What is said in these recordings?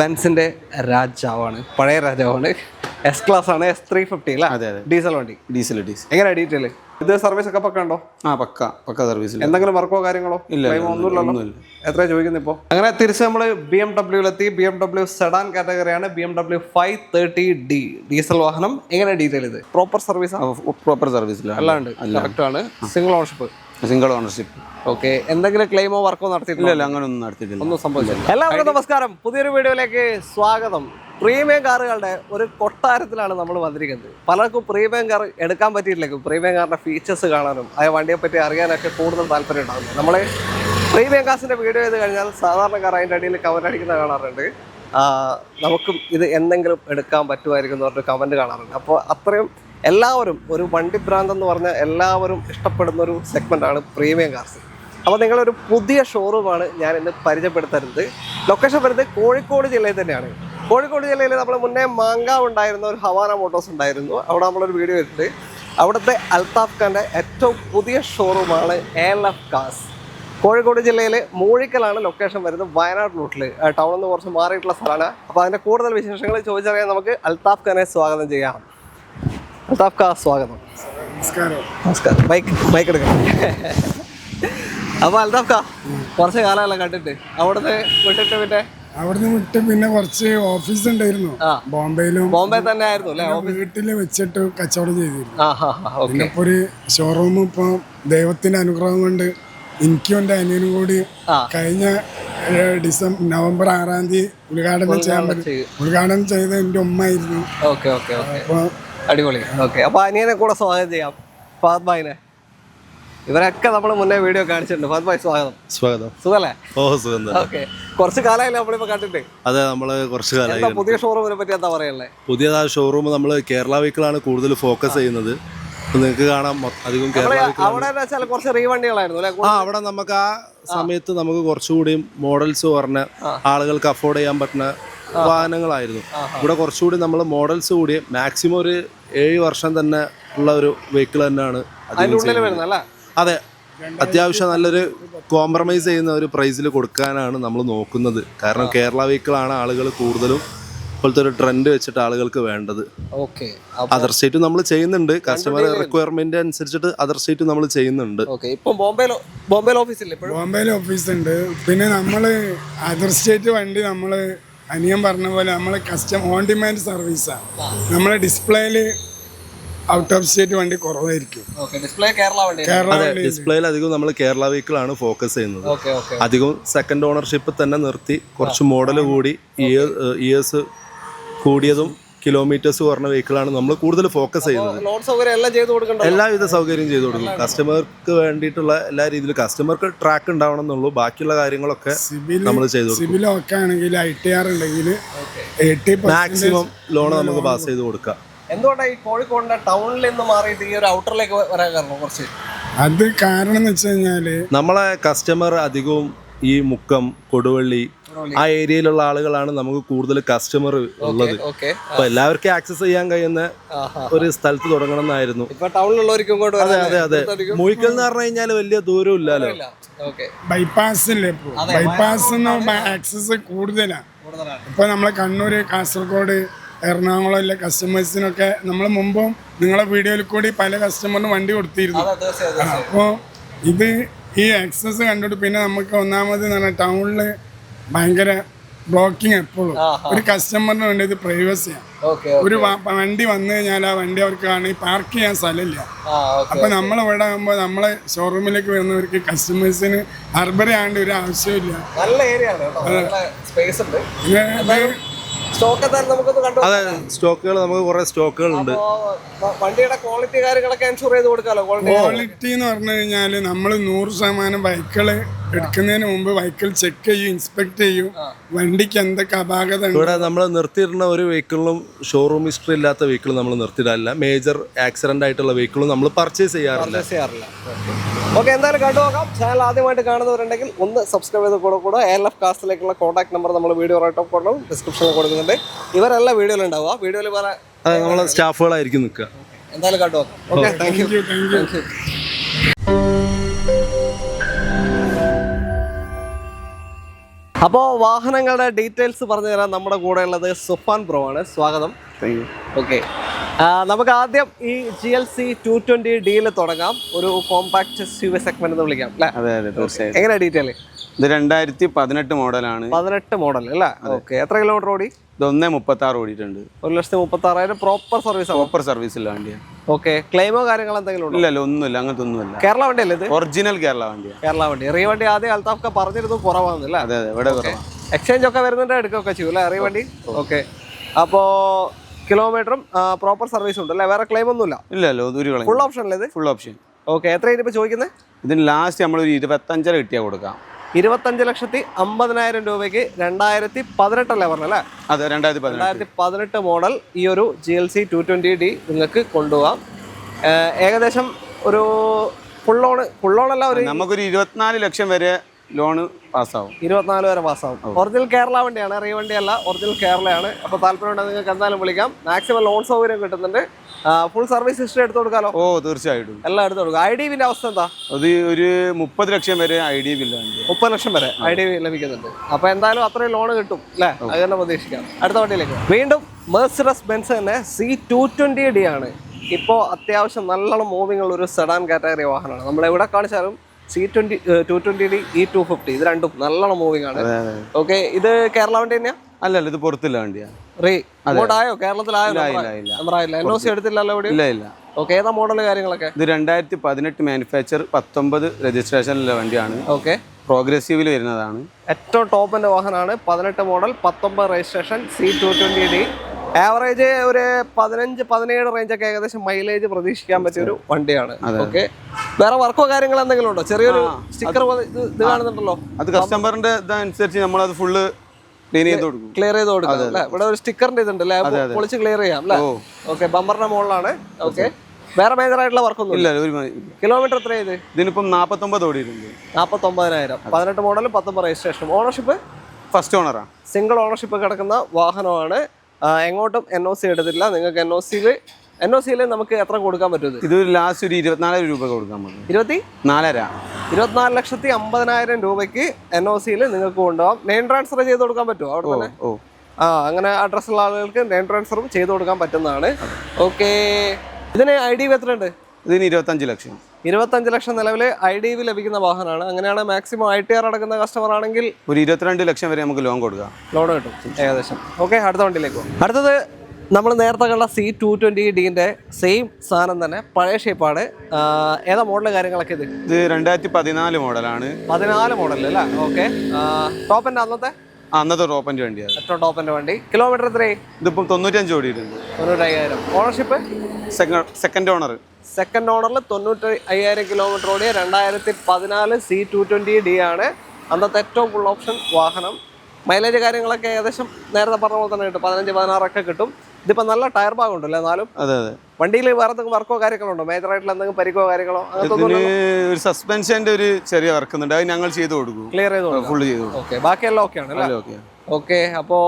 ബെൻസിന്റെ രാജാവാണ് പഴയ രാജാവാണ്. എസ് ക്ലാസ് ആണ് എസ് ത്രീ ഫിഫ്റ്റി അല്ലേ? അതെ, അതെ. ഡീസൽ വണ്ടി. ഡീസൽ ഡീസൽ എങ്ങനെയാണ് ഡീറ്റെയിൽ ഇത് സർവീസ് ഒക്കെ പക്ക ഉണ്ടോ? ആ പക്ക പക്ക സർവീസ് എന്തെങ്കിലും വർക്കോ കാര്യങ്ങളോ? ഇല്ല, ഒന്നുമില്ലല്ലോ ഒന്നുമില്ല. എത്ര ചോദിക്കുന്നു ഇപ്പോൾ അങ്ങനെ തിരിച്ച് നമ്മൾ ബി എം ഡബ്ല്യൂലെത്തി B M W sedan കാറ്റഗറിയാണ് B M W five thirty D diesel വാഹനം എങ്ങനെ ഡീറ്റെയിൽ ഇത് പ്രോപ്പർ സർവീസ് പ്രോപ്പർ സർവീസിലാണ് അല്ലാണ്ട് കറക്റ്റ് ആണ്. Single ownership single ownership okay എന്തെങ്കിലും ക്ലെയിമോ വർക്കോ നടത്തിയിട്ടില്ല അങ്ങനൊന്നും അങ്ങനെ ഒന്നും നടത്തിയിട്ടില്ല. ഒന്നും സംഭവിച്ചില്ല എല്ലാവർക്കും നമസ്കാരം. പുതിയൊരു വീഡിയോയിലേക്ക് സ്വാഗതം. പ്രീമിയം കാറുകളുടെ ഒരു കൊട്ടാരത്തിലാണ് നമ്മൾ വന്നിരിക്കുന്നത്. പലർക്കും പ്രീമിയം കാർ എടുക്കാൻ പറ്റിയിട്ടില്ലെങ്കിൽ പ്രീമിയം കാറിന്റെ ഫീച്ചേഴ്സ് കാണാനും ആ വണ്ടിയെ പറ്റി അറിയാനൊക്കെ കൂടുതൽ താല്പര്യം ഉണ്ടാകുന്നു നമ്മൾ പ്രീമിയം കാസിന്റെ വീഡിയോ ചെയ്ത് കഴിഞ്ഞാൽ സാധാരണക്കാർ അതിന്റെ അടിയിൽ കവർ അടിക്കുന്ന കാണാറുണ്ട്. നമുക്കും ഇത് എന്തെങ്കിലും എടുക്കാൻ പറ്റുമായിരിക്കും എന്ന് പറഞ്ഞിട്ട് കമന്റ് കാണാറുണ്ട്. അപ്പോൾ അത്രയും എല്ലാവരും ഒരു വണ്ടി ഭ്രാന്ത് എന്ന് പറഞ്ഞാൽ എല്ലാവരും ഇഷ്ടപ്പെടുന്ന ഒരു സെഗ്മെന്റാണ് പ്രീമിയം കാർസ് അപ്പോൾ നിങ്ങളൊരു പുതിയ ഷോറൂമാണ് ഞാൻ ഇന്ന് പരിചയപ്പെടുത്തരുത്. ലൊക്കേഷൻ വരുന്നത് കോഴിക്കോട് ജില്ലയിൽ തന്നെയാണ്. കോഴിക്കോട് ജില്ലയിൽ നമ്മൾ മുന്നേ മാങ്കാവ് ഉണ്ടായിരുന്ന ഒരു ഹവാന മോട്ടോഴ്സ് ഉണ്ടായിരുന്നു. അവിടെ നമ്മളൊരു വീഡിയോ ഇട്ടിട്ട് അവിടുത്തെ അൽതാഫ് ഖാന്റെ ഏറ്റവും പുതിയ ഷോറൂമാണ് എൽ എഫ് കാസ് കോഴിക്കോട് ജില്ലയിലെ മൂഴിക്കലാണ് ലൊക്കേഷൻ വരുന്നത് വയനാട് റൂട്ടിൽ ടൗണിൽ നിന്ന് കുറച്ച് മാറിയിട്ടുള്ള സ്ഥലമാണ്. അപ്പോൾ അതിന്റെ കൂടുതൽ വിശേഷങ്ങൾ ചോദിച്ചറിയാൻ നമുക്ക് അൽതാഫ് ഖാനെ സ്വാഗതം ചെയ്യാം. ഖാ സ്വാഗതം. നമസ്കാരം. നമസ്കാരം. ബൈക്ക് ബൈക്ക് എടുക്കണം അപ്പൊ അൽതാഫ് കുറച്ച് കാലമല്ല കണ്ടിട്ട്? അവിടുന്ന് വിട്ടിട്ട് പിന്നെ? അവിടുന്ന് വിട്ട് പിന്നെ കുറച്ച് ഓഫീസ് ഉണ്ടായിരുന്നു. ബോംബെയിലും ബോംബെ തന്നെ ആയിരുന്നു അല്ലേ? വീട്ടിൽ വെച്ചിട്ട് കച്ചവടം ചെയ്തിരുന്നു. പിന്നെ ഇപ്പൊ ഒരു ഷോറൂം ഇപ്പൊ ദൈവത്തിന്റെ അനുഗ്രഹം കൊണ്ട് എനിക്കും എന്റെ അനിയനും കൂടി കഴിഞ്ഞ ഡിസംബർ നവംബർ ആറാം തീയതി ഉദ്ഘാടനം ചെയ്യാൻ പറ്റും. ഉദ്ഘാടനം ചെയ്ത എന്റെ ഉമ്മ ആയിരുന്നു. അപ്പൊ അടിപൊളി. ഓക്കെ. അപ്പോൾ അനിയനെ കൂടെ സ്വാഗതം ചെയ്യാം. ഫാദ് ഭായിനെ. ഇവരൊക്കെ നമ്മൾ മുന്നേ വീഡിയോ കാണിച്ചിട്ടുണ്ട്. ഫാദ് ഭായ് സ്വാഗതം. സ്വാഗതം. സുഖല്ലേ? ഓ സുഖം ഓക്കെ. കുറച്ച് കാലമായില്ലേ നമ്മളിപ്പോ കണ്ടിട്ട്? അതെ നമ്മൾ കുറച്ച് കാലമായി പുതിയ ഷോറൂമിനെ പറ്റി എന്താ പറയല്ലേ പുതിയതായ ഷോറൂം നമ്മൾ കേരള വെഹിക്കിളാണ് കൂടുതൽ ഫോക്കസ് ചെയ്യുന്നത്. നിങ്ങൾക്ക് കാണാം അധികം കേരള കുറച്ച് റീവണ്ടികളായിരുന്നു ആ അവിടെ നമുക്ക് ആ സമയത്ത് നമുക്ക് കുറച്ചുകൂടി മോഡൽസ് പറഞ്ഞ ആളുകൾക്ക് അഫോർഡ് ചെയ്യാൻ പറ്റുന്ന വാഹനങ്ങളായിരുന്നു. ഇവിടെ കുറച്ചുകൂടി നമ്മൾ മോഡൽസ് കൂടി മാക്സിമം ഒരു ഏഴ് വർഷം തന്നെ ഉള്ള ഒരു വെഹിക്കിൾ തന്നെയാണ് അതെ അത്യാവശ്യം നല്ലൊരു കോംപ്രമൈസ് ചെയ്യുന്ന ഒരു പ്രൈസിൽ കൊടുക്കാനാണ് നമ്മൾ നോക്കുന്നത്. കാരണം കേരള വെഹിക്കിളാണ് ആളുകൾ കൂടുതലും ഇപ്പോഴത്തെ ഒരു ട്രെൻഡ് വെച്ചിട്ട് ആളുകൾക്ക് വേണ്ടത്. ഓക്കെ. അതർ സ്റ്റേറ്റ് നമ്മൾ ചെയ്യുന്നുണ്ട്. കസ്റ്റമർ റിക്വയർമെന്റ് അനുസരിച്ചിട്ട് അതർ സ്റ്റേറ്റ് നമ്മൾ ചെയ്യുന്നുണ്ട്. ബോംബെ ഇപ്പം ബോംബെയിൽ ഓഫീസില്ലേ ഇപ്പോഴും? ബോംബെയിൽ ഓഫീസ് ഉണ്ട്. പിന്നെ നമ്മൾ അതർ സ്റ്റേറ്റ് വണ്ടി നമ്മൾ അനിയൻ പറഞ്ഞ പോലെ നമ്മൾ കസ്റ്റം ഓൺ ഡിമാൻഡ് സർവീസാണ് നമ്മളെ ഡിസ്പ്ലേയിൽ ഔട്ട് ഓഫ് സ്റ്റേറ്റ് വണ്ടി കുറവായിരിക്കും. ഓക്കെ ഡിസ്പ്ലേ കേരള വണ്ടി. കേരള ഡിസ്പ്ലേയിൽ അധികം നമ്മൾ കേരള വെഹിക്കിൾ ആണ് ഫോക്കസ് ചെയ്യുന്നത്. ഓക്കെ ഓക്കെ അധികം സെക്കൻഡ് ഓണർഷിപ്പ് തന്നെ നിർത്തി കുറച്ച് മോഡൽ കൂടി ഇയേഴ്സ് കൂടിയതും കിലോമീറ്റേഴ്സ് പറഞ്ഞ വെഹിക്കിളാണ് നമ്മൾ കൂടുതൽ ഫോക്കസ് ചെയ്യുന്നത്. ലോൺ സൗകര്യം എല്ലാം ചെയ്ത് കൊടുക്കണ്ടോ എല്ലാവിധ സൗകര്യം ചെയ്തു കൊടുക്കും. കസ്റ്റമർക്ക് വേണ്ടിയിട്ടുള്ള എല്ലാ രീതിയിലും കസ്റ്റമർക്ക് ട്രാക്ക് ഉണ്ടാവണം എന്നുള്ളൂ. ബാക്കിയുള്ള കാര്യങ്ങളൊക്കെ നമ്മൾ ചെയ്തു കൊടുക്കും. സിബിൽ ഒക്കെ ആണെങ്കിൽ ഐ ടി ആർ ഉണ്ടെങ്കിൽ എയ്റ്റി മാക്സിമം ലോൺ നമുക്ക് പാസ് ചെയ്ത് കൊടുക്കാം. എന്തുകൊണ്ടാണ് ഈ കോഴിക്കോടിന്റെ ടൗണിൽ നിന്ന് മാറിയിട്ട് ഈ ഒരു ഔട്ടറിലേക്ക് വരാൻ കാരണം കുറച്ച്? അത് കാരണം എന്ന് വെച്ച് കഴിഞ്ഞാൽ നമ്മളെ കസ്റ്റമർ അധികവും ഈ മുക്കം കൊടുവള്ളി ആ ഏരിയയിലുള്ള ആളുകളാണ് നമുക്ക് കൂടുതൽ കസ്റ്റമർ ഉള്ളത്. ഓക്കെ. അപ്പൊ എല്ലാവർക്കും ആക്സസ് ചെയ്യാൻ കഴിയുന്ന ഒരു സ്ഥലത്ത് തുടങ്ങണം എന്നായിരുന്നു ഇപ്പൊ ടൗണിലുള്ളവർക്കും ഇങ്ങോട്ട് അതെ അതെ അതെ. മൂയിക്കൽ എന്ന് പറഞ്ഞു കഴിഞ്ഞാൽ വലിയ ദൂരം ഇല്ലല്ലോ ഓക്കെ. ബൈപ്പാസ് ഇല്ലേ ഇപ്പൊ? ബൈപ്പാസ് ആക്സസ് കൂടുതലാണ്. ഇപ്പൊ നമ്മളെ കണ്ണൂര് കാസർഗോഡ് എറണാകുളം ഉള്ള കസ്റ്റമേഴ്സിനൊക്കെ നമ്മൾ മുമ്പും നിങ്ങളെ വീഡിയോയിൽ കൂടി പല കസ്റ്റമറിന് വണ്ടി കൊടുത്തിരുന്നു. അപ്പോൾ ഇത് ഈ ആക്സസ് കണ്ടിട്ട് പിന്നെ നമുക്ക് ഒന്നാമത് എന്ന് പറഞ്ഞാൽ ടൗണിൽ ഭയങ്കര ബ്ലോക്കിംഗ് എപ്പോഴും. ഒരു കസ്റ്റമറിന് വേണ്ടത് പ്രൈവസിയാണ് ഒരു വണ്ടി വന്നു കഴിഞ്ഞാൽ ആ വണ്ടി അവർക്ക് കാണി പാർക്ക് ചെയ്യാൻ സ്ഥലമില്ല. അപ്പൊ നമ്മൾ ഇവിടെ ആകുമ്പോൾ നമ്മളെ ഷോറൂമിലേക്ക് വരുന്നവർക്ക് കസ്റ്റമേഴ്സിന് ഹർബറി ആണ്ട് ഒരു ആവശ്യമില്ല. അതെ സ്റ്റോക്കുകൾ നമുക്ക് കുറെ സ്റ്റോക്കുകൾ ഉണ്ട് വണ്ടിയുടെ ക്വാളിറ്റി കാര്യങ്ങളൊക്കെ എൻഷുർ ചെയ്ത് കൊടുക്കാമല്ലോ ക്വാളിറ്റി എന്ന് പറഞ്ഞു കഴിഞ്ഞാൽ നമ്മൾ നൂറ് ശതമാനം ബൈക്കുകൾ എടുക്കുന്നതിന് മുമ്പ് ബൈക്കിൾ ചെക്ക് ചെയ്യും ഇൻസ്പെക്ട് ചെയ്യും. വണ്ടിക്ക് എന്തൊക്കെ അപാകത ഇവിടെ നമ്മൾ നിർത്തിയിരുന്ന ഒരു വെഹിക്കിളിലും ഷോറൂം ഹിസ്റ്ററി ഇല്ലാത്ത വെഹിക്കിൾ നമ്മൾ നിർത്തിയിടാറില്ല മേജർ ആക്സിഡന്റ് ആയിട്ടുള്ള വെഹിക്കിളും നമ്മൾ പർച്ചേസ് ചെയ്യാറില്ല. ചെയ്യാറില്ല. ഓക്കെ എന്തായാലും കണ്ടു നോക്കാം. ചാനൽ ആദ്യമായിട്ട് കാണുന്നവരുണ്ടെങ്കിൽ ഒന്ന് സബ്സ്ക്രൈബ് ചെയ്ത് കൂടെ കൂടെ എൽ എഫ് കാസ്റ്റിലേക്കുള്ള കോൺടാക്ട് നമ്പർ നമ്മൾ വീഡിയോ റൈറ്റ് ഓഫ് കൊടുക്കണം ഡിസ്ക്രിപ്ഷനിൽ കൊടുക്കുന്നുണ്ട്. ഇവരെല്ലാം വീഡിയോയിൽ ഉണ്ടാവുക വീഡിയോയിൽ വേറെ അതെ നമ്മളെ സ്റ്റാഫുകളായിരിക്കും നിൽക്കുക. എന്തായാലും കണ്ടു നോക്കാം. Okay thank you thank you അപ്പോൾ വാഹനങ്ങളുടെ ഡീറ്റെയിൽസ് പറഞ്ഞു തരാൻ നമ്മുടെ കൂടെ ഉള്ളത് സുഫാൻ ബ്രോ ആണ്. സ്വാഗതം. ഓക്കെ നമുക്ക് ആദ്യം ഈ G L C two twenty ഡിയിൽ തുടങ്ങാം. ഒരു കോമ്പാക്ട് എസ് സെഗ്മെന്റ് എന്ന് വിളിക്കാം അല്ലേ? അതെ അതെ തീർച്ചയായും. എങ്ങനെ ഡീറ്റെയിൽ ഇത് രണ്ടായിരത്തി പതിനെട്ട് മോഡലാണ്. പതിനെട്ട് മോഡൽ അല്ലേ? ഓക്കെ. എത്ര കിലോമീറ്റർ ഓടി? ഇത് ഒന്നേ മുപ്പത്തി ആറ് ഓടിയിട്ടുണ്ട്. ഒരു ലക്ഷത്തി മുപ്പത്തി ആറായിരം പ്രോപ്പർ സർവീസ് പ്രോപ്പർ ഇല്ല വണ്ടിയാണ് ഓക്കെ. ക്ലെയിമോ കാര്യങ്ങൾ എന്തെങ്കിലും ഉണ്ടോ? ഇല്ലല്ലോ ഒന്നുമില്ല അങ്ങനത്തെ ഒന്നുമില്ല. കേരള വണ്ടിയല്ലേ ഇത്? ഒറിജിനൽ കേരള വണ്ടി കേരള വണ്ടി. റീ വണ്ടി ആദ്യം ഒക്കെ പറഞ്ഞിരുന്നു കുറവാണെന്നില്ല അതെ അതെ ഇവിടെ കുറവാണ് എക്സ്ചേഞ്ച് ഒക്കെ വരുന്നുണ്ട് എടുക്കുകയൊക്കെ ചെയ്യൂല അല്ലേ? റീ വണ്ടി? ഓക്കെ. അപ്പോൾ കിലോമീറ്ററും പ്രോപ്പർ സർവീസ് ഉണ്ട് അല്ലേ വേറെ ക്ലെയിം ഒന്നുമില്ല. ഇല്ലല്ലോ ഒരു ഫുൾ ഓപ്ഷൻ അല്ലേ ഇത്? ഫുൾ ഓപ്ഷൻ ഓക്കെ എത്ര ഇപ്പോൾ ചോദിക്കുന്നത് ഇതിന് ലാസ്റ്റ് നമ്മൾ നമ്മളൊരു ഇരുപത്തഞ്ചര കിട്ടിയാൽ കൊടുക്കാം. ഇരുപത്തഞ്ച് ലക്ഷത്തി അമ്പതിനായിരം രൂപയ്ക്ക് രണ്ടായിരത്തി പതിനെട്ടല്ലേ പറഞ്ഞല്ലേ അതെ രണ്ടായിരത്തി രണ്ടായിരത്തി പതിനെട്ട് മോഡൽ ഈ ഒരു G L C two twenty D നിങ്ങൾക്ക് കൊണ്ടുപോകാം. ഏകദേശം ഒരു ഫുൾ ഓൺ ഫുൾ ഓൺ അല്ല ഒരു നമുക്കൊരു ഇരുപത്തിനാല് ലക്ഷം വരെ ലോണ് പാസ്സാവും. ഇരുപത്തിനാല് വരെ പാസ്സാവും. ഒറിജിനൽ കേരള വണ്ടിയാണ് റീ വണ്ടിയല്ല ഒറിജിനൽ കേരളയാണ്. അപ്പോൾ താല്പര്യമുണ്ടെങ്കിൽ നിങ്ങൾക്ക് എന്തായാലും വിളിക്കാം. മാക്സിമം ലോൺ സൗകര്യം കിട്ടുന്നുണ്ട്. ഫുൾ സർവീസ് ഹിസ്റ്ററി എടുത്തു കൊടുക്കാലോ? ഓ തീർച്ചയായിട്ടും എല്ലാം എടുത്തു കൊടുക്കാം. ഐ ഡി വിന്റെ അവസ്ഥ എന്താ? അത് ഒരു മുപ്പത് ലക്ഷം വരെ ഐ ഡി ബില്ല മുപ്പത് ലക്ഷം വരെ ഐ ഡി ലഭിക്കുന്നുണ്ട്. അപ്പൊ എന്തായാലും അത്രയും ലോൺ കിട്ടും അല്ലേ? അത് തന്നെ പ്രതീക്ഷിക്കാം. അടുത്ത വണ്ടിയിലേക്ക് വീണ്ടും മെർസിഡസ് ബെൻസ് തന്നെ സി ടു ട്വന്റി ഡി ആണ്. ഇപ്പോൾ അത്യാവശ്യം നല്ലോണം മൂവിങ് ഉള്ള ഒരു സെഡാൻ കാറ്റഗറി വാഹനമാണ്. നമ്മൾ എവിടെ കാണിച്ചാലും C twenty two twenty D E two fifty ഇത് രണ്ടും നല്ലോണം മൂവിങ് ആണ്. ഓക്കെ ഇത് കേരള വണ്ടി തന്നെയാ? അല്ലല്ല ഇത് പുറത്തില്ല വണ്ടിയാ. റീ അങ്ങോട്ടായോ കേരളത്തിലായോ? എൻ ഒ സി എടുത്തില്ലല്ലോ ഇവിടെ? ഇല്ല ഇല്ല. ഓക്കെ ഏതാ മോഡൽ കാര്യങ്ങളൊക്കെ? ഇത് രണ്ടായിരത്തി പതിനെട്ട് മാനുഫാക്ചർ പത്തൊമ്പത് രജിസ്ട്രേഷനിലുള്ള വണ്ടിയാണ്. ഓക്കെ പ്രോഗ്രസീവിൽ വരുന്നതാണ്. ഏറ്റവും ടോപ്പിന്റെ വാഹനമാണ്. പതിനെട്ട് മോഡൽ പത്തൊമ്പത് registration C two twenty D average ഒരു പതിനഞ്ച് പതിനേഴ് റേഞ്ച് ഒക്കെ ഏകദേശം മൈലേജ് പ്രതീക്ഷിക്കാൻ പറ്റിയ ഒരു വണ്ടിയാണ്. ഓക്കെ വേറെ വർക്കോ കാര്യങ്ങളോ എന്തെങ്കിലും ഉണ്ടോ? ചെറിയൊരു സ്റ്റിക്കർ ഇത് കാണുന്നുണ്ടല്ലോ. അത് കസ്റ്റമറിന്റെ ഇതനുസരിച്ച് നമ്മൾ അത് ഫുള്ള് ക്ലീൻ ചെയ്ത് കൊടുക്കും. ക്ലിയർ ചെയ്ത് കൊടുക്കും അല്ലേ? ഇവിടെ ഒരു സ്റ്റിക്കറിന്റെ ഇതുണ്ട് അല്ലേ? പൊളിച്ച് ക്ലിയർ ചെയ്യാം അല്ലേ? ഓക്കെ ബമ്പറിന്റെ മുകളിലാണ് ഓക്കെ വേറെ മേജർ ആയിട്ടുള്ള വർക്കൊന്നും ഇല്ല ഒരു കിലോമീറ്റർ എത്ര ഇത്? ഇതിനിപ്പം നാപ്പത്തൊമ്പത് ഓടിയിട്ടുണ്ട്. നാപ്പത്തൊമ്പതിനായിരം. പതിനെട്ട് മോഡൽ പത്തൊമ്പത് രജിസ്ട്രേഷൻ ഓണർഷിപ്പ് ഫസ്റ്റ് ഓണറാണ് സിംഗിൾ ഓണർഷിപ്പ് കിടക്കുന്ന വാഹനമാണ്. എങ്ങോട്ടും എൻ ഒ സി എടുത്തില്ല നിങ്ങൾക്ക് എൻ ഒ സിയിൽ എൻ ഒ സിയിൽ നമുക്ക് എത്ര കൊടുക്കാൻ പറ്റും ഇത്? ഒരു ലാസ്റ്റ് ഒരു ഇരുപത്തിനാലായിരം രൂപ കൊടുക്കാൻ പറ്റും. ഇരുപത്തി? നാലര. ഇരുപത്തിനാല് ലക്ഷത്തി അമ്പതിനായിരം രൂപയ്ക്ക് എൻ ഒ സിയിൽ നിങ്ങൾക്ക് കൊണ്ടുപോകാം. നെയിം ട്രാൻസ്ഫർ ചെയ്ത് കൊടുക്കാൻ പറ്റുമോ അവിടെ ഓ തന്നെ? ആ അങ്ങനെ അഡ്രസ്സുള്ള ആളുകൾക്ക് നെയിം ട്രാൻസ്ഫറും ചെയ്ത് കൊടുക്കാൻ പറ്റുന്നതാണ്. ഓക്കെ ഇതിന് ഐ ഡി എത്രയുണ്ട്? ഇതിന് ഇരുപത്തഞ്ച് ലക്ഷം. ഇരുപത്തഞ്ച് ലക്ഷം നിലവിൽ ഐ ഡി വി ലഭിക്കുന്ന വാഹനമാണ്. അങ്ങനെയാണ് മാക്സിമം ഐ ടി ആർ അടക്കുന്ന കസ്റ്റമർ ആണെങ്കിൽ ഒരു ഇരുപത്തിരണ്ട് ലക്ഷം വരെ നമുക്ക് ലോൺ കൊടുക്കാം. ലോൺ കിട്ടും ഏകദേശം. ഓക്കെ അടുത്ത വണ്ടിയിലേക്ക് അടുത്തത് നമ്മൾ നേരത്തെ കണ്ട സി ടു ട്വന്റി ഡീന്റെ സെയിം സാധനം തന്നെ പഴയ ഷേപ്പാണ് ഏതാ മോഡൽ കാര്യങ്ങളൊക്കെ ഇത്? ഇത് രണ്ടായിരത്തി പതിനാല് മോഡലാണ് പതിനാല് മോഡൽ അല്ലേ? ഓക്കെ. ടോപ്പിന്റെ അന്നത്തെ? അന്നത്തെ ടോപ്പിന്റെ വണ്ടിയാണ്. ഏറ്റവും ടോപ്പിന്റെ വണ്ടി. കിലോമീറ്റർ എത്രയും ഇതിപ്പം തൊണ്ണൂറ്റഞ്ച് ഓടിയിട്ടുണ്ട്. തൊണ്ണൂറ്റയ്യായിരം. Ownership second second owner second ഓണറിൽ തൊണ്ണൂറ്റി അയ്യായിരം കിലോമീറ്റർ ഓടിയ രണ്ടായിരത്തി പതിനാല് സി ടു ട്വന്റി ഡി ആണ്. അന്നത്തെ ഏറ്റവും ഫുൾ ഓപ്ഷൻ വാഹനം. മൈലേജ് കാര്യങ്ങളൊക്കെ ഏകദേശം നേരത്തെ പറഞ്ഞ പോലെ തന്നെ കിട്ടും. പതിനഞ്ച് പതിനാറൊക്കെ കിട്ടും. ഇതിപ്പോൾ നല്ല ടയർ ഭാഗം ഉണ്ടല്ലോ എന്നാലും? അതെ അതെ. വണ്ടിയിൽ വേറെ എന്തെങ്കിലും വർക്കോ കാര്യങ്ങളോ ഉണ്ടോ? മേജർ ആയിട്ടുള്ള എന്തെങ്കിലും പരിക്കോ കാര്യങ്ങളോ? ഒരു സസ്പെൻഷന്റെ ഒരു ചെറിയ വർക്ക് ഉണ്ട് അത് ഞങ്ങൾ ചെയ്ത് കൊടുക്കും. ക്ലിയർ ചെയ്ത് ഫുൾ ചെയ്ത് കൊടുക്കും. ഓക്കെ ബാക്കിയെല്ലാം ഓക്കെ ആണ് അല്ലേ? ഓക്കെ ഓക്കെ അപ്പോ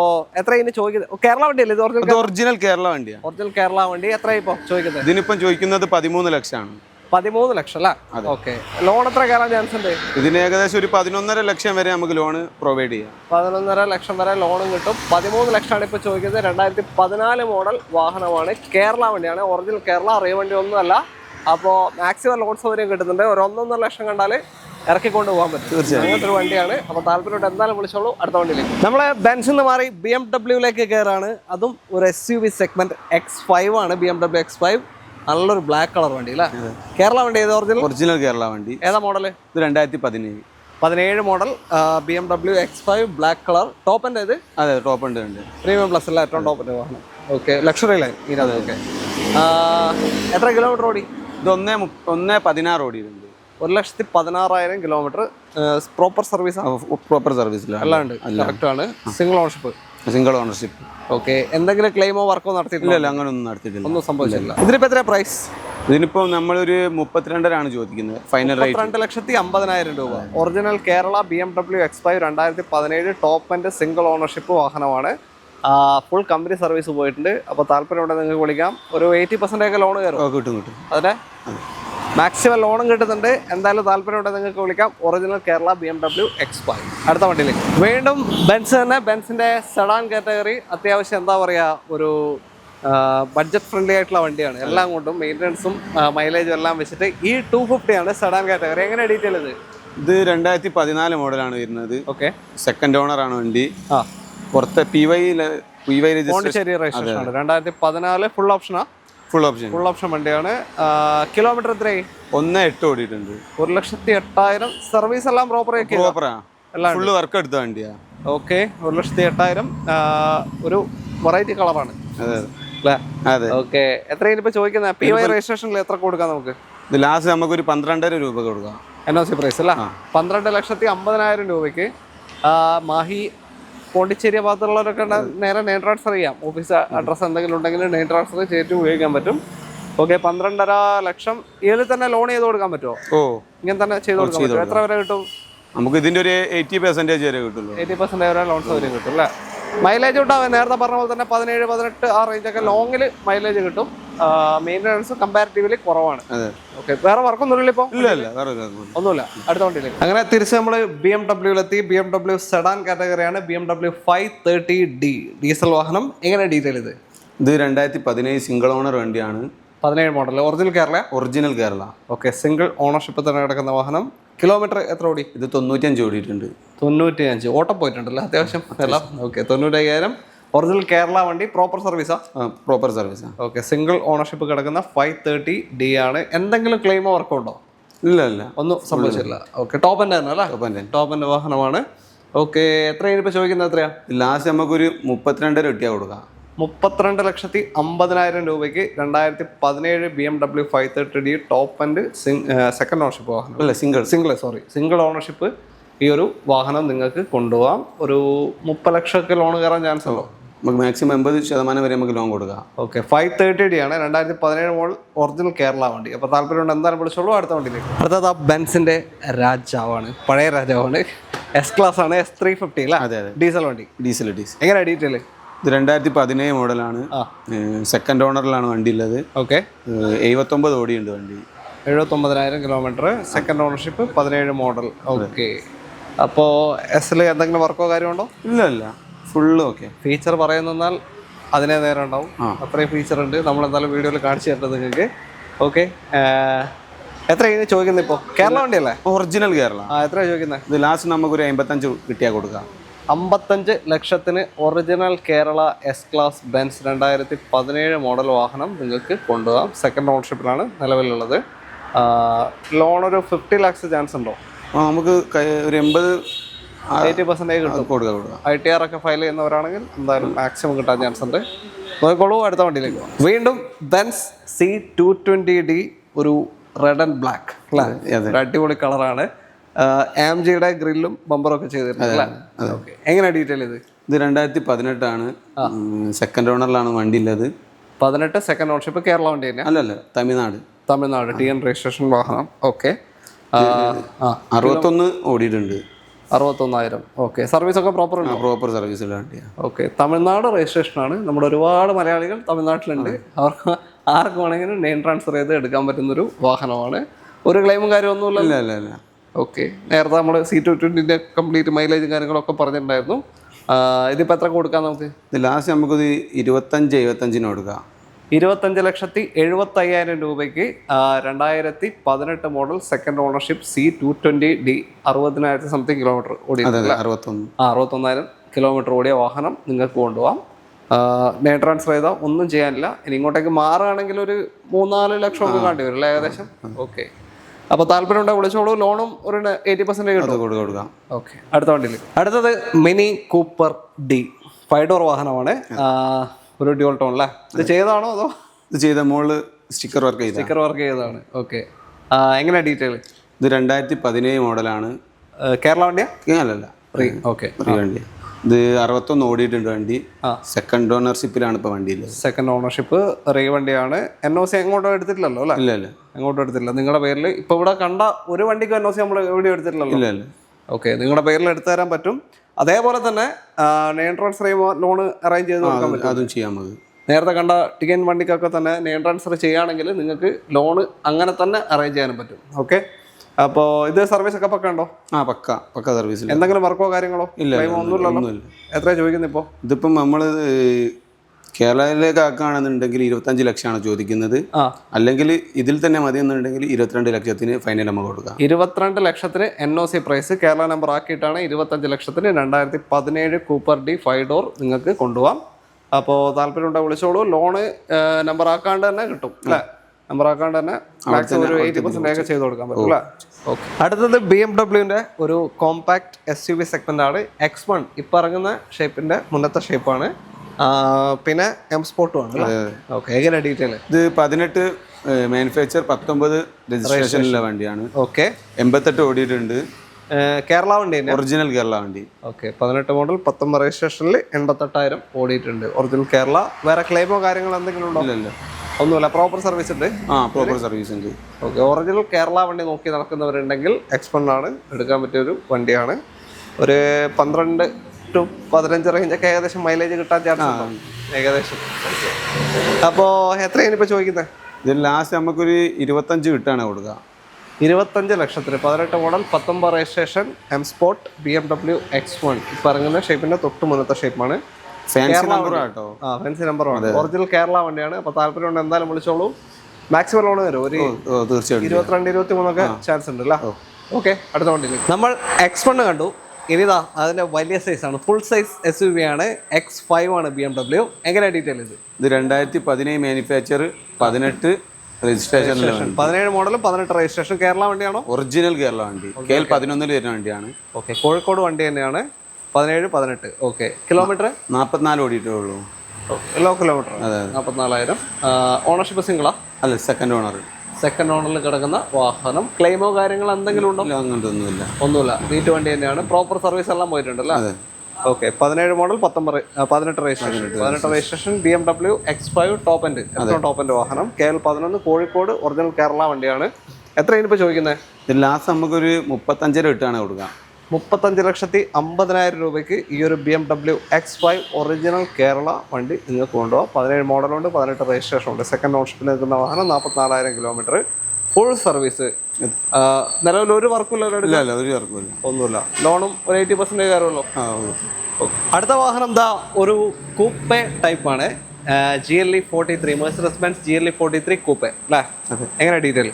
എത്ര ഇനി ചോദിക്കുന്നത്? കേരള വണ്ടിയല്ലേ ഇത് ഒറിജിനൽ ഒറിജിനൽ കേരള വണ്ടിയാണ് ഒറിജിനൽ കേരള വണ്ടി. എത്ര ഇപ്പോ ചോദിക്കുന്നത്? ഇതിനിപ്പം ചോദിക്കുന്നത് പതിമൂന്ന് ലക്ഷമാണ്. പതിമൂന്ന് ലക്ഷം അല്ലേ? ഓക്കെ. ലോൺ എത്ര കയറാൻ ചാൻസ് ഉണ്ട്? ഇതിന് ഏകദേശം ഒരു പതിനൊന്നര ലക്ഷം വരെ നമുക്ക് ലോൺ പ്രൊവൈഡ് ചെയ്യാം. പതിനൊന്നര ലക്ഷം വരെ ലോണും കിട്ടും. പതിമൂന്ന് ലക്ഷമാണ് ഇപ്പോൾ ചോദിക്കുന്നത്. രണ്ടായിരത്തി പതിനാല് മോഡൽ വാഹനമാണ്. കേരള വണ്ടിയാണ്. ഒറിജിനൽ കേരള അറിയ വണ്ടി ഒന്നുമല്ല. അപ്പോ മാക്സിമം ലോൺ സൗകര്യം കിട്ടുന്നുണ്ട്. ഒരു ഒന്നൊന്നര ലക്ഷം കണ്ടാൽ ഇറക്കിക്കൊണ്ട് പോകാൻ പറ്റും. തീർച്ചയായും. അങ്ങനത്തെ ഒരു വണ്ടിയാണ്. അപ്പോൾ താല്പര്യമായിട്ട് എന്തായാലും വിളിച്ചോളൂ. അടുത്ത വണ്ടിയിലേക്ക്. നമ്മളെ ബെൻസിൽ നിന്ന് മാറി ബി എം ഡബ്ല്യൂയിലേക്ക് കയറാണ്. അതും ഒരു S U V segment X five ആണ്. B M W X five നല്ലൊരു ബ്ലാക്ക് കളർ വണ്ടി അല്ലേ? കേരള വണ്ടി ഏത് ഒറിജിനൽ ഒറിജിനൽ കേരള വണ്ടി. ഏതാ മോഡൽ ഇത് രണ്ടായിരത്തി പതിനേഴ് പതിനേഴ് model B M W X five black colour ടോപ്പിന്റെ ഇത് അതെ ടോപ്പ് ഉണ്ട് ഉണ്ട്. പ്രീമിയം പ്ലസ് അല്ല? ഏറ്റവും ടോപ്പിന്റെ വാഹനം. ഓക്കെ ലക്ഷറി ലൈൻ ഇതിനകത്ത് ഓക്കെ എത്ര കിലോമീറ്റർ ഓടി? ഇത് ഒന്നേ മുപ്പ- ഒന്നേ പതിനാറ് ഓടിയിട്ടുണ്ട് ഒരു ലക്ഷത്തി പതിനാറായിരം കിലോമീറ്റർ പ്രോപ്പർ സർവീസ് പ്രോപ്പർ സർവീസിലാണ് അല്ലാണ്ട് കറക്റ്റാണ് ആണ്. Single ownership single ownership okay എന്തെങ്കിലും ക്ലെയിമോ വർക്കോ നടത്തിയിട്ടില്ല അങ്ങനെ ഒന്നും നടത്തിയിട്ടില്ല. ഒന്നും സംഭവിച്ചില്ല ഇതിനിപ്പോ എത്ര പ്രൈസ് ഇതിനിപ്പോൾ നമ്മളൊരു മുപ്പത്തിരണ്ടരാണ് ചോദിക്കുന്നത്. ഫൈനൽ റേറ്റ് രണ്ട് ലക്ഷത്തി അമ്പതിനായിരം രൂപ. Original Kerala B M W X five രണ്ടായിരത്തി പതിനേഴ് ടോപ്പ് ആൻഡ് സിംഗിൾ ഓണർഷിപ്പ് വാഹനമാണ് ഫുൾ കമ്പനി സർവീസ് പോയിട്ടുണ്ട്. അപ്പോൾ താല്പര്യമുണ്ടെങ്കിൽ നിങ്ങൾക്ക് വിളിക്കാം. ഒരു എയ്റ്റി പെർസെന്റ് ഒക്കെ ലോൺ കയറും. കിട്ടും കിട്ടും. അതിനെ? മാക്സിമം ലോണും കിട്ടുന്നുണ്ട്. എന്തായാലും താല്പര്യമുണ്ടെങ്കിൽ നിങ്ങൾക്ക് വിളിക്കാം. Original Kerala B M W X five അടുത്ത വണ്ടിയിലേക്ക്. വീണ്ടും ബെൻസ് തന്നെ. ബെൻസിന്റെ സെഡാൻ കാറ്റഗറി അത്യാവശ്യം എന്താ പറയുക ഒരു ബഡ്ജറ്റ് ഫ്രണ്ട്ലി ആയിട്ടുള്ള വണ്ടിയാണ്. എല്ലാം കൊണ്ടും മെയിന്റനൻസും മൈലേജും എല്ലാം വെച്ചിട്ട് ഈ ടു ഫിഫ്റ്റി ആണ് സെഡാൻ കാറ്റഗറി എങ്ങനെ ഡീറ്റെയിൽ ഇത് ഇത് രണ്ടായിരത്തി പതിനാല് മോഡലാണ് വരുന്നത്. ഓക്കെ സെക്കൻഡ് ഓണർ ആണ് വണ്ടി. ആ. പുറത്തെ P Y P Y registration രണ്ടായിരത്തി പതിനാല് ഫുൾ ഓപ്ഷനാ ഫുൾ ഓപ്ഷൻ ഫുൾ ഓപ്ഷൻ വണ്ടിയാണ്. കിലോമീറ്റർ എത്രയായി? ഒന്ന് എട്ട് ഓടിയിട്ടുണ്ട്. ഒരു ലക്ഷത്തി എട്ടായിരം സർവീസ് എല്ലാം പ്രോപ്പർ പ്രോപ്പറാ ഫുള്ള് വർക്ക് എടുത്ത വണ്ടിയാ. ഓക്കെ ഒരു ലക്ഷത്തി എട്ടായിരം ഒരു വെറൈറ്റി കളറാണ് അല്ലേ? അതെ. ഓക്കെ എത്രയാണ് ഇപ്പൊ ചോദിക്കുന്നത് പി വൈ രജിസ്ട്രേഷനിൽ എത്ര കൊടുക്കാം നമുക്ക്? ഇത് ലാസ്റ്റ് നമുക്കൊരു പന്ത്രണ്ടര രൂപ കൊടുക്കാം. എൻ ഒ സി പ്രൈസ് അല്ല? പന്ത്രണ്ട് ലക്ഷത്തി അമ്പതിനായിരം രൂപയ്ക്ക് മാഹി പോണ്ടിച്ചേരി ഭാഗത്തുള്ളവരൊക്കെ നേരെ നെയിൻ ട്രാൻസ്ഫർ ചെയ്യാം. ഓഫീസ് അഡ്രസ്സ് എന്തെങ്കിലും ഉണ്ടെങ്കിൽ നെയിൻ ട്രാൻസ്ഫർ ചെയ്തിട്ട് ഉപയോഗിക്കാൻ പറ്റും. ഓക്കെ പന്ത്രണ്ടര ലക്ഷം. ഇതിൽ തന്നെ ലോൺ ചെയ്ത് കൊടുക്കാൻ പറ്റുമോ ഓ. ഇങ്ങനെ തന്നെ ചെയ്ത് കൊടുക്കാൻ പറ്റുമോ എത്ര വരെ കിട്ടും? നമുക്ക് ഇതിന്റെ ഒരു എയ്റ്റി പെർസെന്റേജ് വരെ കിട്ടും എയ്റ്റി പെർസെന്റേജ് വരെ ലോൺ സൗകര്യം കിട്ടും അല്ലേ? മൈലേജ് ഉണ്ടാവും. നേരത്തെ പറഞ്ഞ പോലെ തന്നെ പതിനേഴ് പതിനെട്ട് ആ റേഞ്ചൊക്കെ ലോങ്ങിൽ മൈലേജ് കിട്ടും. മെയിന്റനൻസ് കമ്പാരിറ്റീവ്ലി കുറവാണ്. ഓക്കെ വേറെ വർക്കൊന്നുമില്ല ഇപ്പോൾ ഇല്ല ഇല്ല. വേറെ ഒന്നുമില്ല. അടുത്ത വണ്ടിയിലേക്ക് അങ്ങനെ തിരിച്ച് നമ്മൾ ബി എം ഡബ്ല്യൂലെത്തി B M W sedan കാറ്റഗറിയാണ് B M W five thirty D diesel വാഹനം. എങ്ങനെ ഡീറ്റെയിൽ ഇത്? ഇത് രണ്ടായിരത്തി പതിനേഴ് സിംഗിൾ ഓണർ വണ്ടിയാണ്. പതിനേഴ് model original Kerala original Kerala okay single ownership തന്നെ കിടക്കുന്ന വാഹനം. കിലോമീറ്റർ എത്ര ഓടി? ഇത് തൊണ്ണൂറ്റഞ്ച് ഓടിയിട്ടുണ്ട്. തൊണ്ണൂറ്റി അഞ്ച് ഓട്ടം പോയിട്ടുണ്ടല്ലോ? അത്യാവശ്യം എല്ലാം ഓക്കെ തൊണ്ണൂറ്റയ്യായിരം. ഒറിജിനൽ കേരള വണ്ടി പ്രോപ്പർ സർവീസാ പ്രോപ്പർ സർവീസാ ഓക്കെ സിംഗിൾ ഓണർഷിപ്പ് കിടക്കുന്ന ഫൈവ് തേർട്ടി ഡി ആണ്. എന്തെങ്കിലും ക്ലെയിമോ വർക്കോ ഉണ്ടോ? ഇല്ല ഇല്ല. ഒന്നും സംഭവിച്ചില്ല ഓക്കെ ടോപ്പ് എന്റെ തന്നെ അല്ലേ? ടോപ്പ് എന്റെ ടോപ്പ് എന്റെ വാഹനമാണ്. ഓക്കെ എത്രയാണ് ഇപ്പോൾ ചോദിക്കുന്നത് എത്രയാണ് ലാസ്റ്റ് നമുക്കൊരു മുപ്പത്തിരണ്ടര കിട്ടിയാൽ കൊടുക്കാം. മുപ്പത്തിരണ്ട് ലക്ഷത്തി അമ്പതിനായിരം രൂപയ്ക്ക് രണ്ടായിരത്തി പതിനേഴ് B M W five thirty D top and second ownership വാഹനം. അല്ല single single sorry single ownership ഈ ഒരു വാഹനം നിങ്ങൾക്ക് കൊണ്ടുപോകാം. ഒരു മുപ്പത് ലക്ഷമൊക്കെ ലോൺ കയറാൻ ചാൻസ് ഉള്ളൂ നമുക്ക് മാക്സിമം എൺപത് ശതമാനം വരെ നമുക്ക് ലോൺ കൊടുക്കാം. ഓക്കെ ഫൈവ് തേർട്ടി ഡി ആണ്. രണ്ടായിരത്തി പതിനേഴ് മോൾ ഒറിജിനൽ കേരള വണ്ടി. അപ്പോൾ താല്പര്യമുണ്ട് എന്താണ് വിളിച്ചോളൂ. അടുത്ത വണ്ടിയിലേക്ക്. അടുത്തത് ആ ബെൻസിന്റെ രാജാവാണ്. പഴയ രാജാവാണ്. എസ് ക്ലാസ് ആണ് എസ് ത്രീ ഫിഫ്റ്റി അല്ലേ? അതെ അതെ. ഡീസൽ വണ്ടി. ഡീസൽ ഡീസൽ എങ്ങനെയാണ് ഡീറ്റെയിൽ ഇത് രണ്ടായിരത്തി പതിനേഴ് മോഡലാണ് സെക്കൻഡ് ഓണറിലാണ് വണ്ടി ഉള്ളത് ഓക്കെ. എഴുപത്തൊമ്പത് ഓടിയുണ്ട് വണ്ടി. എഴുപത്തൊമ്പതിനായിരം കിലോമീറ്റർ സെക്കൻഡ് ഓണർഷിപ്പ് പതിനേഴ് മോഡൽ ഓക്കെ. അപ്പോൾ എസിൽ എന്തെങ്കിലും വർക്കോ കാര്യമുണ്ടോ ഇല്ല ഇല്ല ഫുള്ള് ഓക്കെ ഫീച്ചർ പറയുന്നാൽ അതിനെ നേരം ഉണ്ടാവും. അത്രയും ഫീച്ചർ ഉണ്ട്. നമ്മൾ എന്തായാലും വീഡിയോയിൽ കാണിച്ചു തരുന്നത് നിങ്ങൾക്ക്. ഓക്കെ. എത്ര കഴിഞ്ഞ് ചോദിക്കുന്നത് ഇപ്പോൾ കേരള വണ്ടിയല്ലേ? ഒറിജിനൽ കേരള. ആ എത്ര ചോദിക്കുന്നത് ഇത് ലാസ്റ്റ് നമുക്കൊരു അമ്പത്തഞ്ച് കിട്ടിയാൽ കൊടുക്കാം. അമ്പത്തഞ്ച് ലക്ഷത്തിന് original Kerala S class Benz രണ്ടായിരത്തി പതിനേഴ് മോഡൽ വാഹനം നിങ്ങൾക്ക് കൊണ്ടുപോകാം സെക്കൻഡ് ഓണർഷിപ്പിലാണ് നിലവിലുള്ളത്. ലോൺ ഒരു ഫിഫ്റ്റി ലാക്സ് ചാൻസ് ഉണ്ടോ? നമുക്ക് ഒരു എൺപത് എയ്റ്റി പെർസെന്റേജ് കിട്ടും. കൊടുക്കാം കൊടുക്കാം. ഐ ടി ആർ ഒക്കെ ഫയൽ ചെയ്യുന്നവരാണെങ്കിൽ എന്തായാലും മാക്സിമം കിട്ടാൻ ചാൻസ് ഉണ്ട്. നോക്കിക്കോളൂ അടുത്ത വണ്ടിയിലേക്ക്. വീണ്ടും Benz C two twenty D ഒരു റെഡ് ആൻഡ് ബ്ലാക്ക് അടിപൊളി കളറാണ് ആം ജിയുടെ ഗ്രില്ലും ബമ്പറും ഒക്കെ ചെയ്തിട്ടുണ്ട് അല്ലേ? ഓക്കെ. എങ്ങനെ ഡീറ്റെയിൽ ഇത് ഇത് രണ്ടായിരത്തി പതിനെട്ടാണ് സെക്കൻഡ് ഓണറിലാണ് വണ്ടി ഉള്ളത് പതിനെട്ട് സെക്കൻഡ് ഓണർഷിപ്പ് കേരള വണ്ടി തന്നെ അല്ല Tamil Nadu. Tamil Nadu T N registration വാഹനം. ഓക്കെ. അറുപത്തൊന്ന് ഓടിയിട്ടുണ്ട്. അറുപത്തൊന്നായിരം. ഓക്കെ. സർവീസ് ഒക്കെ പ്രോപ്പർ ഉണ്ടോ proper service okay. Tamil Nadu registration ആണ്. നമ്മുടെ ഒരുപാട് മലയാളികൾ തമിഴ്നാട്ടിലുണ്ട്. അവർക്ക് ആർക്ക് വേണമെങ്കിലും നെയിം ട്രാൻസ്ഫർ ചെയ്ത് എടുക്കാൻ പറ്റുന്നൊരു വാഹനമാണ്. ഒരു ക്ലെയിമും കാര്യമൊന്നുമില്ല ഇല്ല ഇല്ല. ഓക്കെ. നേരത്തെ നമ്മൾ സി ടു ട്വന്റിന്റെ കംപ്ലീറ്റ് മൈലേജും കാര്യങ്ങളൊക്കെ പറഞ്ഞിട്ടുണ്ടായിരുന്നു. ഇതിപ്പോൾ എത്ര കൊടുക്കാം നമുക്ക്? ഇത് ലാസ്റ്റ് നമുക്കിത് ഇരുപത്തഞ്ച് എഴുപത്തഞ്ചിന് കൊടുക്കാം. ഇരുപത്തഞ്ച് ലക്ഷത്തി എഴുപത്തയ്യായിരം രൂപയ്ക്ക് രണ്ടായിരത്തി പതിനെട്ട് model second ownership C two twenty D അറുപതിനായിരത്തി something kilometre ഓടി അറുപത്തൊന്ന്. ആ അറുപത്തൊന്നായിരം കിലോമീറ്റർ ഓടിയ വാഹനം നിങ്ങൾക്ക് കൊണ്ടുപോകാം നെയ് ട്രാൻസ്ഫർ ചെയ്താൽ ഒന്നും ചെയ്യാനില്ല. ഇനി ഇങ്ങോട്ടേക്ക് മാറുകയാണെങ്കിൽ ഒരു മൂന്നാൽ ലക്ഷം ഒക്കെ കാണ്ടി വരും അല്ലേ ഏകദേശം? ഓക്കെ. അപ്പോൾ താല്പര്യമുണ്ടെങ്കിൽ വിളിച്ചോളൂ. ലോണും ഒരു എയ്റ്റി പെർസെന്റ് കിട്ടും. കൊടുക്കാം. ഓക്കെ. അടുത്ത വണ്ടിയിൽ അടുത്തത് Mini Cooper D. Five door വാഹനമാണ്. ഒരു ഡ്യൂൾ ടോൺ അല്ലേ? ഇത് ചെയ്താണോ അതോ? ഇത് ചെയ്ത മോൾ സ്റ്റിക്കർ വർക്ക് ചെയ്ത സ്റ്റിക്കർ വർക്ക് ചെയ്തതാണ്. ഓക്കെ. എങ്ങനെയാണ് ഡീറ്റെയിൽ? ഇത് രണ്ടായിരത്തി പതിനേഴ് മോഡലാണ്. കേരള വണ്ടിയാ? അല്ലല്ല. ഓക്കെ. വണ്ടിയാണ് വണ്ടി ഇത് അറുപത്തൊന്ന് ഓടിയിട്ടുണ്ട് വണ്ടി. സെക്കൻഡ് ഓണർഷിപ്പിലാണ് ഇപ്പൊ വണ്ടി സെക്കൻഡ് ഓണർഷിപ്പ് റീ വണ്ടിയാണ്. എൻ ഒ സി എങ്ങോട്ടും എടുത്തിട്ടില്ലല്ലോ അല്ലേ? ഇല്ല ഇല്ല. എങ്ങോട്ടും എടുത്തില്ല നിങ്ങളുടെ പേരിൽ ഇപ്പൊ ഇവിടെ കണ്ട ഒരു വണ്ടിക്ക് എൻ ഒ സി നമ്മൾ എവിടെ എടുത്തിട്ടില്ലല്ലോ. ഇല്ല ഇല്ല. ഓക്കെ നിങ്ങളുടെ പേരിൽ എടുത്തു തരാൻ പറ്റും. അതേപോലെ തന്നെ നെയൻട്രാൻസ് ട്രാൻസ്ഫർ ലോൺ അറേഞ്ച് ചെയ്ത് കൊടുക്കാൻ പറ്റും. അതും ചെയ്യാൻ മതി നേരത്തെ കണ്ട ടിക്കൻ വണ്ടിക്കൊക്കെ തന്നെ നെയിം ട്രാൻസ്ഫർ ചെയ്യുകയാണെങ്കിൽ നിങ്ങൾക്ക് ലോണ് അങ്ങനെ തന്നെ അറേഞ്ച് ചെയ്യാനും പറ്റും. ഓക്കെ അപ്പോൾ ഇത് സർവീസ് ഒക്കെ പക്ക ഉണ്ടോ? ആ പക്ക. പക്ക സർവീസ് എന്തെങ്കിലും വർക്കോ കാര്യങ്ങളോ? ഇല്ല, എത്ര ഒന്നുമില്ലല്ലോ. എത്രയാണ് ചോദിക്കുന്നത് ഇപ്പോൾ ഇതിപ്പം നമ്മൾ കേരളയിലേക്ക് ആക്കുകയാണെന്നുണ്ടെങ്കിൽ ഇരുപത്തഞ്ച് ലക്ഷമാണ് ചോദിക്കുന്നത്. അല്ലെങ്കിൽ ഇതിൽ തന്നെ മതി എന്നുണ്ടെങ്കിൽ ഇരുപത്തിരണ്ട് ലക്ഷത്തിന് ഫൈനൽ നമുക്ക് കൊടുക്കാം. ഇരുപത്തിരണ്ട് ലക്ഷത്തിന് N O C price Kerala number ആക്കിയിട്ടാണ് ഇരുപത്തഞ്ച് ലക്ഷത്തിന് രണ്ടായിരത്തി പതിനേഴ് കൂപ്പർ ഡി ഫൈവ് ഡോർ നിങ്ങൾക്ക് കൊണ്ടുപോകാം. അപ്പോൾ താല്പര്യം ഉണ്ടെങ്കിൽ വിളിച്ചോളൂ ലോണ് നമ്പർ ആക്കാണ്ട് തന്നെ കിട്ടും അല്ലേ? നമ്പർ ആക്കാണ്ട് തന്നെ മാക്സിമം ഒരു എയ്റ്റി പെർസെന്റ് ഒക്കെ ചെയ്ത് കൊടുക്കാൻ പറ്റും അല്ലേ? ഓക്കെ. അടുത്തത് ബി എം ഡബ്ല്യുവിന്റെ ഒരു compact S U V segment ആണ്. എക്സ് വൺ ഇപ്പം ഇറങ്ങുന്ന ഷേപ്പിന്റെ മുന്നത്തെ ഷേപ്പാണ് പിന്നെ എം സ്പോർട്ടും ആണ് ഓക്കെ എങ്ങനെ ഡീറ്റെയിൽ ഇത് പതിനെട്ട് മാനുഫാക്ചർ പത്തൊമ്പത് രജിസ്ട്രേഷനിലെ വണ്ടിയാണ്. ഓക്കെ. എൺപത്തെട്ട് ഓടിയിട്ടുണ്ട്. കേരള വണ്ടി തന്നെ ഒറിജിനൽ കേരള വണ്ടി. ഓക്കെ പതിനെട്ട് മോഡൽ പത്തൊമ്പത് രജിസ്ട്രേഷനിൽ എൺപത്തെട്ടായിരം ഓടിയിട്ടുണ്ട്. ഒറിജിനൽ കേരള. വേറെ ക്ലെയിമോ കാര്യങ്ങളോ എന്തെങ്കിലും ഉണ്ടോ? ഇല്ലല്ലോ ഒന്നുമില്ല പ്രോപ്പർ സർവീസ് ഉണ്ട്. ആ പ്രോപ്പർ സർവീസ് ഉണ്ട്. ഓക്കെ ഒറിജിനൽ കേരള വണ്ടി നോക്കി നടക്കുന്നവരുണ്ടെങ്കിൽ എക്സ്പെണ്ടാണ് ആണ്. എടുക്കാൻ പറ്റിയ ഒരു വണ്ടിയാണ്. ഒരു പന്ത്രണ്ട് ടു പതിനഞ്ച് റേഞ്ച് ഒക്കെ ഏകദേശം മൈലേജ് കിട്ടാൻ ചാൻസ് ഏകദേശം. അപ്പോൾ എത്രയാണ് ഇപ്പോൾ ചോദിക്കുന്നത് ഇതിൽ ലാസ്റ്റ് നമുക്കൊരു ഇരുപത്തഞ്ച് കിട്ടാണ് കൊടുക്കുക. ഇരുപത്തഞ്ച് ലക്ഷത്തിന് പതിനെട്ട് മോഡൽ പത്തൊമ്പത് registration M sport B M W X one ഇപ്പം ഇറങ്ങുന്ന ഷേപ്പിന്റെ തൊട്ട് മുന്നത്തെ ഷേപ്പാണ് ഫാൻസി നമ്പർ ആട്ടോ ആ ഫെൻസി നമ്പറാണ് ഒറിജിനൽ കേരള വണ്ടിയാണ്. അപ്പോൾ താല്പര്യമുണ്ട് എന്തായാലും വിളിച്ചോളൂ. മാക്സിമം ലോൺ തരും. ഒരു തീർച്ചയായിട്ടും ഇരുപത്തിരണ്ട് ഇരുപത്തി മൂന്നൊക്കെ ചാൻസ് ഉണ്ട് അല്ലേ? ഓക്കെ അടുത്ത വണ്ടിയിലേക്ക്. നമ്മൾ എക്സ് വണ് കണ്ടു. ഇനിതാ അതിന്റെ വലിയ സൈസ് ആണ്. Full size S U V ആണ്. എക്സ് ഫൈവ് ആണ് ബി എം ഡബ്ല്യു എങ്ങനെ ഡീറ്റെയിൽ ഇത്? ഇത് രണ്ടായിരത്തി പതിനേഴ് മാനുഫാക്ചർ പതിനെട്ട് രജിസ്ട്രേഷൻ പതിനേഴ് മോഡലും പതിനെട്ട് രജിസ്ട്രേഷൻ കേരള വണ്ടിയാണോ? ഒറിജിനൽ കേരള വണ്ടി. കെ എൽ പതിനൊന്നിൽ വരുന്ന വണ്ടിയാണ്. ഓക്കെ കോഴിക്കോട് വണ്ടി തന്നെയാണ്. പതിനേഴ് പതിനെട്ട്. ഓക്കെ കിലോമീറ്റർ നാൽപ്പത്തിനാല് ഓടിയിട്ടേ ഉള്ളൂ. ലോ കിലോമീറ്റർ അതെ നാൽപ്പത്തിനാലായിരം ഓണർഷിപ്പ് സിംഗിളാ അല്ല സെക്കൻഡ് ഓണർ സെക്കൻഡ് ഓണറിൽ കിടക്കുന്ന വാഹനം. ക്ലെയിമോ കാര്യങ്ങളോ എന്തെങ്കിലും ഉണ്ടോ? അങ്ങനത്തെ ഒന്നുമില്ല. ഒന്നുമില്ല. നീറ്റ് വണ്ടി തന്നെയാണ്. പ്രോപ്പർ സർവീസ് എല്ലാം പോയിട്ടുണ്ടല്ലേ അതെ. ഓക്കെ പതിനേഴ് മോഡൽ പത്തൊമ്പത് പതിനെട്ട് രജിസ്ട്രേഷൻ പതിനെട്ട് registration B M W X five top end ഏറ്റവും ടോപ്പ് എൻഡ് വാഹനം. കെ എൽ പതിനൊന്ന് കോഴിക്കോട് ഒറിജിനൽ കേരള വണ്ടിയാണ്. എത്രയാണ് ഇപ്പോൾ ചോദിക്കുന്നത് ലാസ്റ്റ് നമുക്കൊരു മുപ്പത്തഞ്ചര ഇട്ടാണ് കൊടുക്കാം. മുപ്പത്തഞ്ച് ലക്ഷത്തി അമ്പതിനായിരം രൂപയ്ക്ക് ഈ ഒരു B M W X five original Kerala വണ്ടി നിങ്ങൾക്ക് കൊണ്ടുപോകാം. പതിനേഴ് മോഡലുണ്ട് പതിനെട്ട് രജിസ്ട്രേഷൻ ഉണ്ട്. സെക്കൻഡ് ഓൺഷിപ്പിൽ നിൽക്കുന്ന വാഹനം നാൽപ്പത്തിനാലായിരം കിലോമീറ്റർ ഫുൾ സർവീസ് നിലവിൽ ഒരു വർക്കും ഇല്ല ഒരു വർക്കും ഒന്നുമില്ല. ലോണും ഒരു എയ്റ്റി പെർസെന്റേജ് കാര്യമുള്ളൂ അടുത്ത വാഹനം എന്താ ഒരു കൂപ്പെ ടൈപ്പാണ് G L E forty three Mercedes Benz G L E forty three coupe അല്ലേ? എങ്ങനെ ഡീറ്റെയിൽ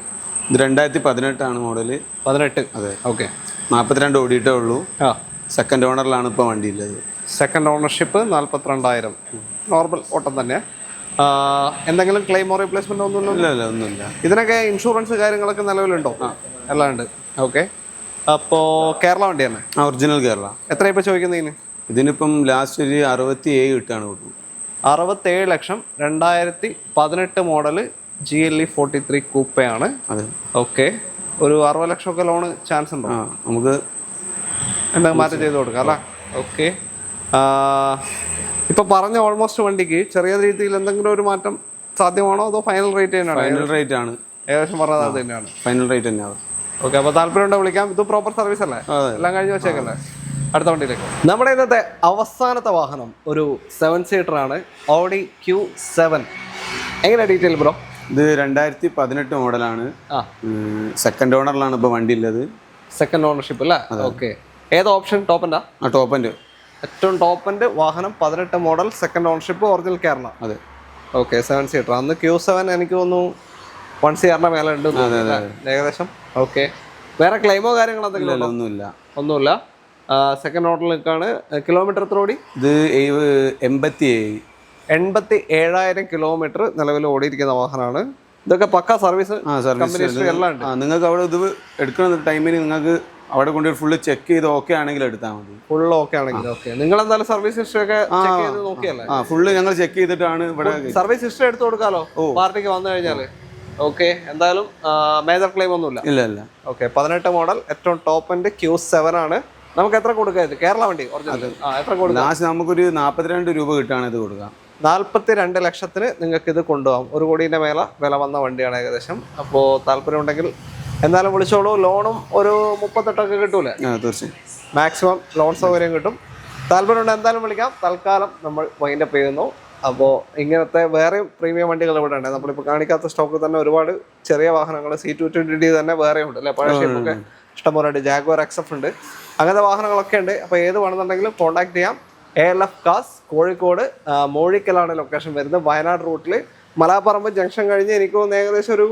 ഇത് രണ്ടായിരത്തി പതിനെട്ടാണ് മോഡൽ പതിനെട്ട്. അതെ. ഓക്കെ നാൽപ്പത്തിരണ്ട് ഓടിയിട്ടേ ഉള്ളൂ. ആ. സെക്കൻഡ് ഓണറിലാണ് ഇപ്പോൾ വണ്ടി ഉള്ളത് സെക്കൻഡ് ഓണർഷിപ്പ് നാൽപ്പത്തിരണ്ടായിരം നോർമൽ ഓട്ടം തന്നെ. എന്തെങ്കിലും ക്ലെയിമോ റീപ്ലേസ്മെന്റ് ഒന്നും ഇല്ല ഇല്ല ഒന്നുമില്ല. ഇതിനൊക്കെ ഇൻഷുറൻസ് കാര്യങ്ങളൊക്കെ നിലവിലുണ്ടോ? എല്ലാം ഉണ്ട് ഓക്കെ അപ്പോൾ കേരള വണ്ടി തന്നെ? ഒറിജിനൽ കേരള. എത്ര ഇപ്പോൾ ചോദിക്കുന്നതിന് ഇതിനിപ്പം ലാസ്റ്റ് ഒരു അറുപത്തി ഏഴ് കിട്ടാണ് കൊടുക്കും അറുപത്തേഴ് ലക്ഷം രണ്ടായിരത്തി പതിനെട്ട് model G L E forty three കൂപ്പയാണ് അതെ. ഓക്കെ ഒരു അറുപത് ലക്ഷം ഒക്കെ ലോണ് ചാൻസ് ഉണ്ടോ നമുക്ക് എന്തെങ്കിലും മാറ്റം ചെയ്ത് കൊടുക്കാം അല്ല? ഓക്കെ. ഇപ്പൊ പറഞ്ഞ ഓൾമോസ്റ്റ് വണ്ടിക്ക് ചെറിയ രീതിയിൽ എന്തെങ്കിലും ഒരു മാറ്റം സാധ്യമാണോ അതോ ഫൈനൽ റേറ്റ് തന്നെയാണ്? ഫൈനൽ റേറ്റ് ആണ്. ഏകദേശം പറഞ്ഞത് അത് തന്നെയാണ്. ഫൈനൽ റേറ്റ് തന്നെയാണ് ഓക്കെ അപ്പോൾ താല്പര്യമുണ്ടോ വിളിക്കാം ഇത് പ്രോപ്പർ സർവീസ് അല്ലേ? എല്ലാം കഴിഞ്ഞ് വെച്ചേക്കല്ലേ? അടുത്ത വണ്ടിയിലേക്ക്. നമ്മുടെ ഇന്നത്തെ അവസാനത്തെ വാഹനം ഒരു സെവൻ സീറ്റർ ആണ്. ഓഡി ക്യൂ സെവൻ എങ്ങനെ ഡീറ്റെയിൽ ബ്രോ ഇത് രണ്ടായിരത്തി പതിനെട്ട് മോഡലാണ്. സെക്കൻഡ് ഓണറിലാണ് ഇപ്പോൾ വണ്ടി ഉള്ളത് സെക്കൻഡ് ഓണർഷിപ്പ് അല്ലേ? ഓക്കെ ഏത് ഓപ്ഷൻ ടോപ്പന്റെ ആ ടോപ്പ് എന്റെ ഏറ്റവും ടോപ്പിന്റെ വാഹനം പതിനെട്ട് model second ownership original Kerala അതെ. ഓക്കെ സെവൻ സീറ്റർ അന്ന് ക്യൂ സെവൻ എനിക്ക് തോന്നുന്നു വൺ സിആറിന്റെ മേലെ ഉണ്ട്? ഏകദേശം? ഓക്കെ വേറെ ക്ലെയിമോ കാര്യങ്ങളോ എന്തെങ്കിലും ഒന്നുമില്ല. ഒന്നുമില്ല. സെക്കൻഡ് ഓണറിൽ നിൽക്കുകയാണ് കിലോമീറ്റർ എത്ര ഓടി? ഇത് എൺപത്തി ഏഴ് എൺപത്തി ഏഴായിരം കിലോമീറ്റർ നിലവിൽ ഓടിയിരിക്കുന്ന വാഹനമാണ്. ഇതൊക്കെ പക്ക സർവീസ് എല്ലാം നിങ്ങൾക്ക് അവിടെ ഇത് എടുക്കുന്ന ടൈമിന് നിങ്ങൾക്ക് അവിടെ കൊണ്ട് ഫുള്ള് ചെക്ക് ചെയ്ത് ഓക്കെ ആണെങ്കിൽ എടുത്താൽ മതി. ഫുൾ ഓക്കെ ആണെങ്കിൽ ഓക്കെ നിങ്ങൾ എന്തായാലും സർവീസ് ഹിസ്റ്ററി ഒക്കെ നോക്കിയല്ലേ? ആ ഫുള്ള് ഞങ്ങൾ ചെക്ക് ചെയ്തിട്ടാണ് ഇവിടെ സർവീസ് ഹിസ്റ്ററി എടുത്തു കൊടുക്കാലോ? പാർട്ടിക്ക് വന്നു കഴിഞ്ഞാൽ ഓക്കെ എന്തായാലും മേജർ ക്ലെയിം ഒന്നുമില്ല. ഇല്ല ഇല്ല. ഓക്കെ പതിനെട്ട് മോഡൽ ഏറ്റവും ടോപ്പ് എന്റെ ക്യൂ സെവൻ ആണ്. നമുക്ക് എത്ര കൊടുക്കാം ഇത്? കേരള വണ്ടി എത്ര കൊടുക്കാം? ലാസ്റ്റ് നമുക്കൊരു നാൽപ്പത്തിരണ്ട് രൂപ കിട്ടുകയാണ് ഇത് കൊടുക്കാം. നാൽപ്പത്തി രണ്ട് ലക്ഷത്തിന് നിങ്ങൾക്ക് ഇത് കൊണ്ടുപോകാം. ഒരു കോടീന്റെ മേല വില വന്ന വണ്ടിയാണ് ഏകദേശം. അപ്പോൾ താല്പര്യമുണ്ടെങ്കിൽ എന്നാലും വിളിച്ചോളൂ. ലോണും ഒരു മുപ്പത്തെട്ടൊക്കെ കിട്ടൂലേ? തീർച്ചയായും. മാക്സിമം ലോൺ സൗകര്യം കിട്ടും. താല്പര്യമുണ്ട് എന്തായാലും വിളിക്കാം. തൽക്കാലം നമ്മൾ വൈൻഡപ്പ് ചെയ്യുന്നു. അപ്പോൾ ഇങ്ങനത്തെ വേറെയും പ്രീമിയം വണ്ടികൾ ഇവിടെ ഉണ്ട്. നമ്മളിപ്പോൾ കാണിക്കാത്ത സ്റ്റോക്ക് തന്നെ ഒരുപാട് ചെറിയ വാഹനങ്ങൾ സി ടു ട്വന്റി ഡി തന്നെ വേറെ ഉണ്ട് അല്ലേ? പഴയ ഷേപ്പൊക്കെ ഇഷ്ടംപോലെ ഉണ്ട്. ജാഗ്വർ എക്സഫ് ഉണ്ട്. അങ്ങനത്തെ വാഹനങ്ങളൊക്കെ ഉണ്ട്. അപ്പോൾ ഏത് വേണമെന്നുണ്ടെങ്കിലും കോൺടാക്ട് ചെയ്യാം. A L F cars Kozhikode മോഴിക്കലാണ് location വരുന്നത്. വയനാട് റൂട്ടിൽ മലാപ്പറമ്പ് ജംഗ്ഷൻ കഴിഞ്ഞ് എനിക്ക് തോന്നുന്നു ഏകദേശം ഒരു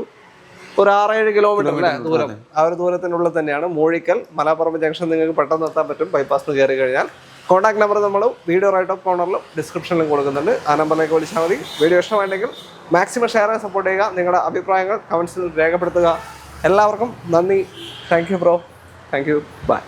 ഒരു ആറേഴ് കിലോമീറ്റർ അല്ലേ? ദൂരം. ആ ഒരു ദൂരത്തിനുള്ളിൽ തന്നെയാണ്. മൂഴിക്കൽ മലാപ്പറമ്പ് ജംഗ്ഷൻ നിങ്ങൾക്ക് പെട്ടെന്ന് എത്താൻ പറ്റും. ബൈപ്പാസിന് കയറി കഴിഞ്ഞാൽ. കോൺടാക്ട് നമ്പർ നമ്മൾ വീഡിയോ റൈറ്റ് ഓഫ് കോർണറിലും ഡിസ്ക്രിപ്ഷനിലും കൊടുക്കുന്നുണ്ട്. ആ നമ്പറിലേക്ക് വിളിച്ചാൽ മതി. വീഡിയോ ഇഷ്ടമായിട്ടെങ്കിൽ മാക്സിമം ഷെയർ ചെയ്യാൻ സപ്പോർട്ട് ചെയ്യുക. നിങ്ങളുടെ അഭിപ്രായങ്ങൾ കമൻസിൽ രേഖപ്പെടുത്തുക. എല്ലാവർക്കും നന്ദി. Thank you bro thank you bye